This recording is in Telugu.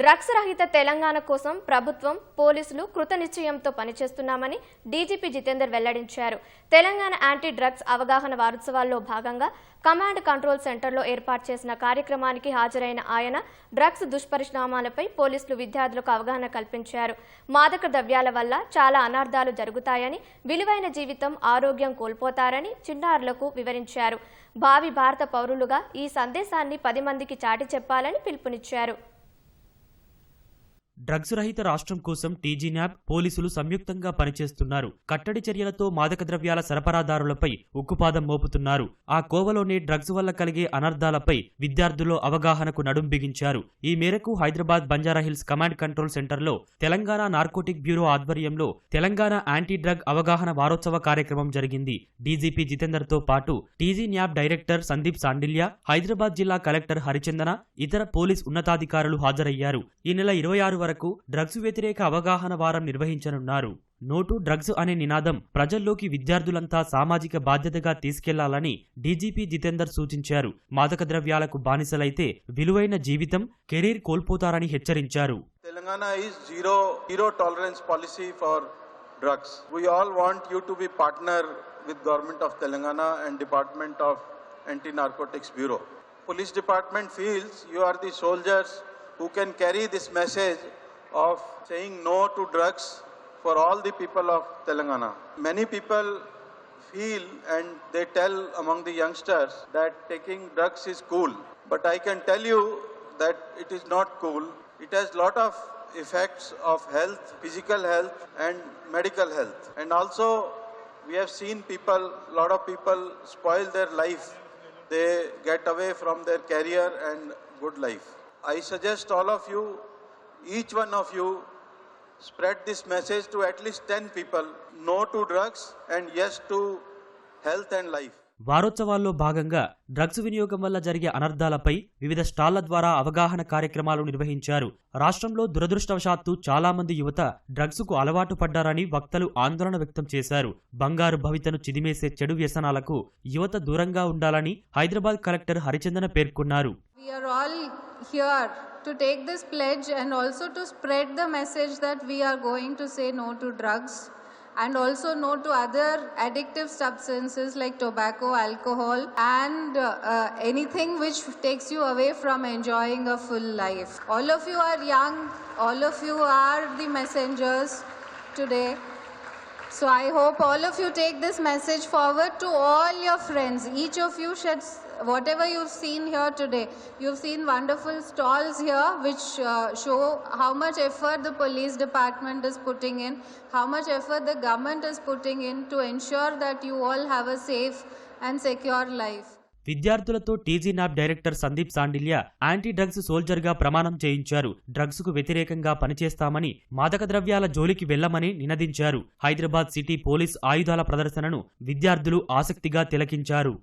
డ్రగ్స్ రహిత తెలంగాణ కోసం ప్రభుత్వం పోలీసులు కృతనిశ్చయంతో పనిచేస్తున్నామని డీజీపీ జితేందర్ వెల్లడించారు. తెలంగాణ యాంటీ డ్రగ్స్ అవగాహన వారోత్సవాల్లో భాగంగా కమాండ్ కంట్రోల్ సెంటర్లో ఏర్పాటు చేసిన కార్యక్రమానికి హాజరైన ఆయన డ్రగ్స్ దుష్పరిణామాలపై పోలీసులు విద్యార్థులకు అవగాహన కల్పించారు. మాదక ద్రవ్యాల వల్ల చాలా అనార్థాలు జరుగుతాయని విలువైన జీవితం ఆరోగ్యం కోల్పోతారని చిన్నారులకు వివరించారు. భావి భారత పౌరులుగా ఈ సందేశాన్ని పది మందికి చాటి చెప్పాలని పిలుపునిచ్చారు. డ్రగ్స్ రహిత రాష్ట్రం కోసం టీజీ న్యాబ్ పోలీసులు సంయుక్తంగా పనిచేస్తున్నారు. కట్టడి చర్యలతో మాదక ద్రవ్యాల సరఫరాదారులపై ఉక్కుపాదం మోపుతున్నారు. ఆ కోవలోనే డ్రగ్స్ వల్ల కలిగే అనర్థాలపై విద్యార్థుల్లో అవగాహనకు నడుం బిగించారు. ఈ మేరకు హైదరాబాద్ బంజారాహిల్స్ కమాండ్ కంట్రోల్ సెంటర్లో తెలంగాణ నార్కోటిక్ బ్యూరో ఆధ్వర్యంలో తెలంగాణ యాంటీ డ్రగ్ అవగాహన వారోత్సవ కార్యక్రమం జరిగింది. డీజీపీ జితేందర్తో పాటు TG NAB director Sandeep Sandilya Hyderabad జిల్లా కలెక్టర్ హరిచందన ఇతర పోలీస్ ఉన్నతాధికారులు హాజరయ్యారు. ఈ నెల ఇరవై ఆరు వరకు మేరకు డ్రగ్స్ వ్యతిరేక అవగాహన వారం నిర్వహించనున్నారు. నోటు డ్రగ్స్ అనే నినాదం ప్రజల్లోకి విద్యార్థులంతా సామాజిక బాధ్యతగా తీసుకెళ్ళాలని డీజీపీ జితేందర్ సూచించారు. మాదక ద్రవ్యాలకు బానిసలైతే విలువైన జీవితం కెరీర్ కోల్పోతారని హెచ్చరించారు. Telangana zero zero tolerance policy for drugs all want you to be partner with government of Telangana and department of anti bureau police department feels you are the soldiers who can carry this message of saying no to drugs for all the people of Telangana. Many people feel and they tell among the youngsters that taking drugs is cool. But I can tell you that it is not cool. It has lot of effects of health, physical health and medical health. And also we have seen people, lot of people spoil their life. They get away from their career and good life. I suggest all of you, each one of you, spread this message to at least 10 people. No to drugs and yes to health and life. వారోత్సవాల్లో భాగంగా డ్రగ్స్ వినియోగం వల్ల జరిగే అనర్థాలపై వివిధ స్టాళ్ళ ద్వారా అవగాహన కార్యక్రమాలు నిర్వహించారు రాష్ట్రంలో దురదృష్టవశాత్తు చాలా మంది యువత డ్రగ్స్కు అలవాటు పడ్డారని వక్తలు ఆందోళన వ్యక్తం చేశారు బంగారు భవితను చిదిమేసే చెడు వ్యసనాలకు యువత దూరంగా ఉండాలని హైదరాబాద్ కలెక్టర్ హరిచందన పేర్కొన్నారు To take this pledge and also to spread the message that we are going to say no to drugs and also no to other addictive substances like tobacco, alcohol, and uh, uh, anything which takes you away from enjoying a full life. All of you are young, all of you are the messengers today. So I hope all of you take this message forward to all your friends. Each of you should, whatever you've seen here today, you've seen wonderful stalls here which uh, show how much effort the police department is putting in, how much effort the government is putting in to ensure that you all have a safe and secure life. విద్యార్థులతో TG NAB director Sandeep Sandilya anti drugs సోల్జర్గా ప్రమాణం చేయించారు. డ్రగ్స్కు వ్యతిరేకంగా పనిచేస్తామని మాదక ద్రవ్యాల జోలికి వెళ్ళమని నినదించారు. హైదరాబాద్ సిటీ పోలీస్ ఆయుధాల ప్రదర్శనను విద్యార్థులు ఆసక్తిగా తిలకించారు.